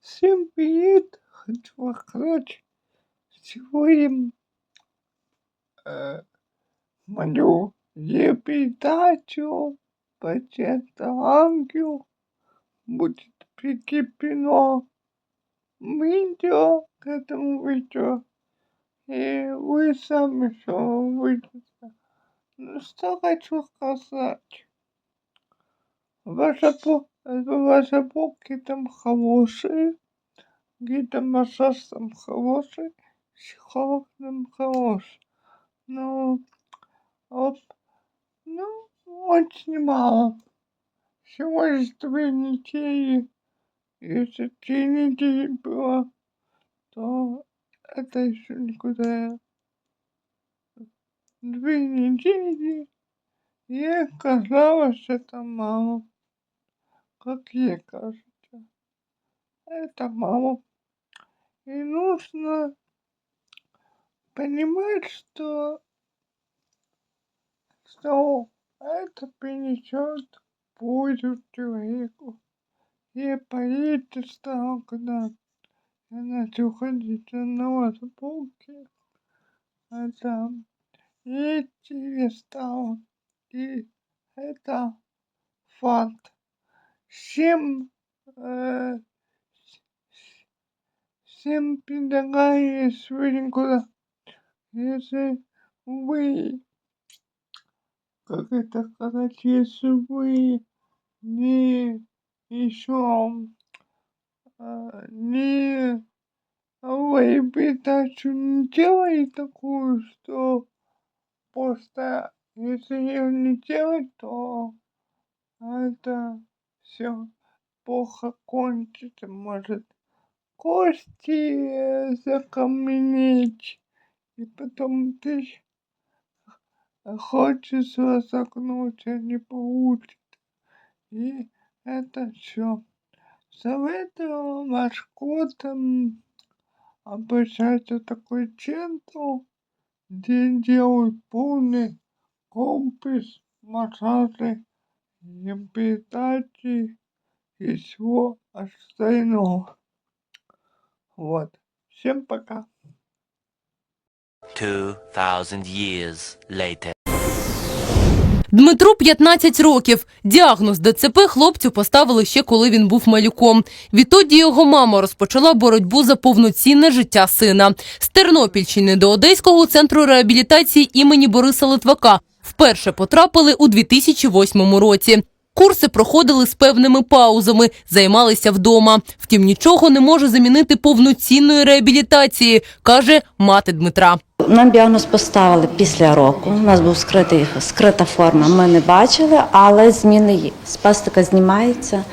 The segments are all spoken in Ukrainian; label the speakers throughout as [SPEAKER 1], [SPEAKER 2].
[SPEAKER 1] Всем привет! Хочу рассказать сегодня э, мою передачу «Пакет ангел» будет прикреплено видео к этому видео, и вы сами все увидите. Ну что хочу сказать. Ваши, бу- ваши булки там хорошие, гидромассаж там хороший, психолог там хороший. Ну, оп, ну, очень мало. Всего лишь две недели. Если три недели было, то это еще никуда. Две недели. И оказалось, это мало. Как какие кажется, Это мама. И нужно понимать, что, что это принесет пользу человеку. И поедете стало, когда иначе уходить на вас полки. А там и тебе стало. И это факт. Всем, э, всем предлагаю сегодня куда если вы, как это сказать, если вы не еще не вы передачу не делали такую, что просто если ее не делать, то это все плохо кончится, может кости э, закаменеть, и потом ты хочешь разогнуться, не получится. И это все. Советую ваш кот м, обращаться такой центр, где делают полный комплекс массажа, реабилитации и всего остального. Вот. Всем пока.
[SPEAKER 2] 2,000 years later.
[SPEAKER 3] Дмитру 15 років. Діагноз ДЦП хлопцю поставили ще коли він був малюком. Відтоді його мама розпочала боротьбу за повноцінне життя сина. З Тернопільщини до Одеського центру реабілітації імені Бориса Литвака вперше потрапили у 2008 році. Курси проходили з певними паузами, займалися вдома. Втім, нічого не може замінити повноцінної реабілітації, каже мати Дмитра.
[SPEAKER 4] Нам діагноз поставили після року. У нас був скритий, скрита форма. Ми не бачили, але зміни є. Спастика знімається,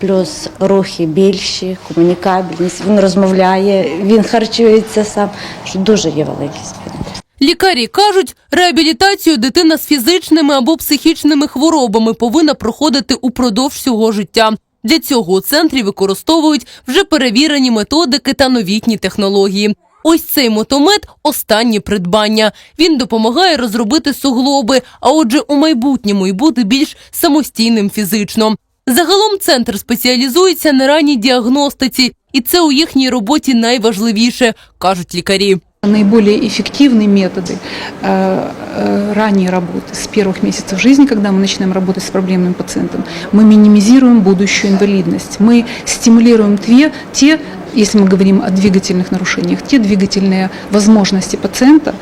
[SPEAKER 4] плюс рухи більші, комунікабельність. Він розмовляє, він харчується сам. Дуже є великі зміни.
[SPEAKER 3] Лікарі кажуть, реабілітацію дитина з фізичними або психічними хворобами повинна проходити упродовж всього життя. Для цього у центрі використовують вже перевірені методики та новітні технології. Ось цей мотомет – останнє придбання. Він допомагає розробити суглоби, а отже, у майбутньому й бути більш самостійним фізично. Загалом центр спеціалізується на ранній діагностиці, і це у їхній роботі найважливіше, кажуть лікарі.
[SPEAKER 5] Наиболее эффективные методы э, э, ранней работы с первых месяцев жизни, когда мы начинаем работать с проблемным пациентом, мы минимизируем будущую инвалидность, мы стимулируем те, те если мы говорим о двигательных нарушениях, те двигательные возможности пациента,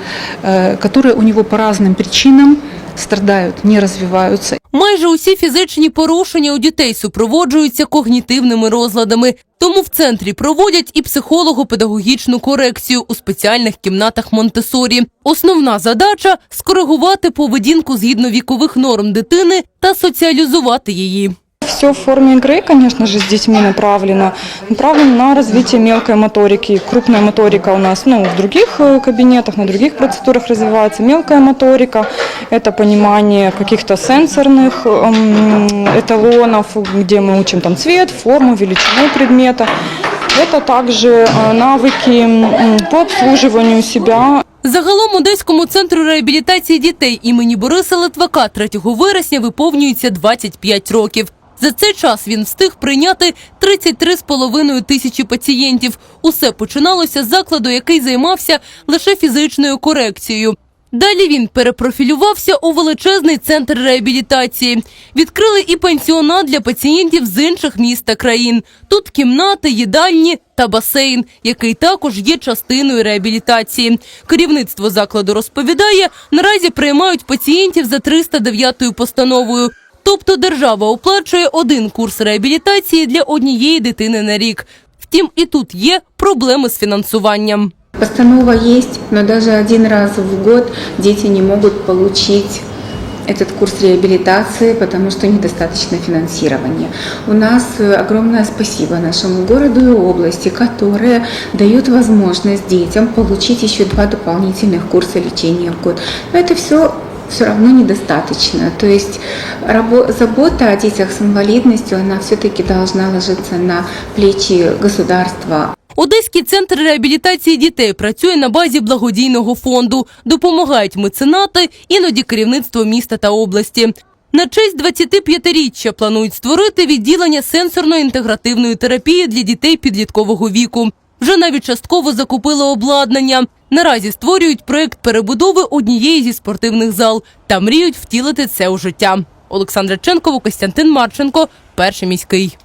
[SPEAKER 5] э, которые у него по разным причинам страдают, не развиваются.
[SPEAKER 3] Майже усі фізичні порушення у дітей супроводжуються когнітивними розладами. Тому в центрі проводять і психолого-педагогічну корекцію у спеціальних кімнатах Монтесорі. Основна задача скоригувати поведінку згідно вікових норм дитини та соціалізувати її
[SPEAKER 6] Все в форме игры, конечно же, с детьми направлено. Направлено на развитие мелкой моторики. Крупная моторика у нас ну, в других э, кабинетах, на других процедурах развивается. Мелкая моторика – это понимание каких-то сенсорных эм, эталонов, где мы учим там цвет, форму, величину предмета. Это также э, навыки м, по обслуживанию себя,
[SPEAKER 3] Загалом Одеському центру реабілітації дітей імені Бориса Литвака 3 вересня виповнюється 25 років. За цей час він встиг прийняти 33,5 тисячі пацієнтів. Усе починалося з закладу, який займався лише фізичною корекцією. Далі він перепрофілювався у величезний центр реабілітації. Відкрили і пансіонат для пацієнтів з інших міст та країн. Тут кімнати, їдальні та басейн, який також є частиною реабілітації. Керівництво закладу розповідає, наразі приймають пацієнтів за 309 постановою. Тобто держава оплачує один курс реабілітації для однієї дитини на рік. Втім, і тут є проблеми з фінансуванням.
[SPEAKER 7] Постанова есть, но даже один раз в год дети не могут получить этот курс реабилитации, потому что недостаточно финансирования. У нас э, огромное спасибо нашему городу и области, которые дают возможность детям получить еще два дополнительных курса лечения в год. Но это все все равно недостаточно. То есть забота о детях с инвалидностью, она все-таки должна ложиться на плечи государства,
[SPEAKER 3] Одеський центр реабілітації дітей працює на базі благодійного фонду. Допомагають меценати, іноді керівництво міста та області. На честь 25-річчя планують створити відділення сенсорно-інтегративної терапії для дітей підліткового віку. Вже навіть частково закупили обладнання. Наразі створюють проект перебудови однієї зі спортивних зал та мріють втілити це у життя. Олександра Ченково, Костянтин Марченко, перший міський.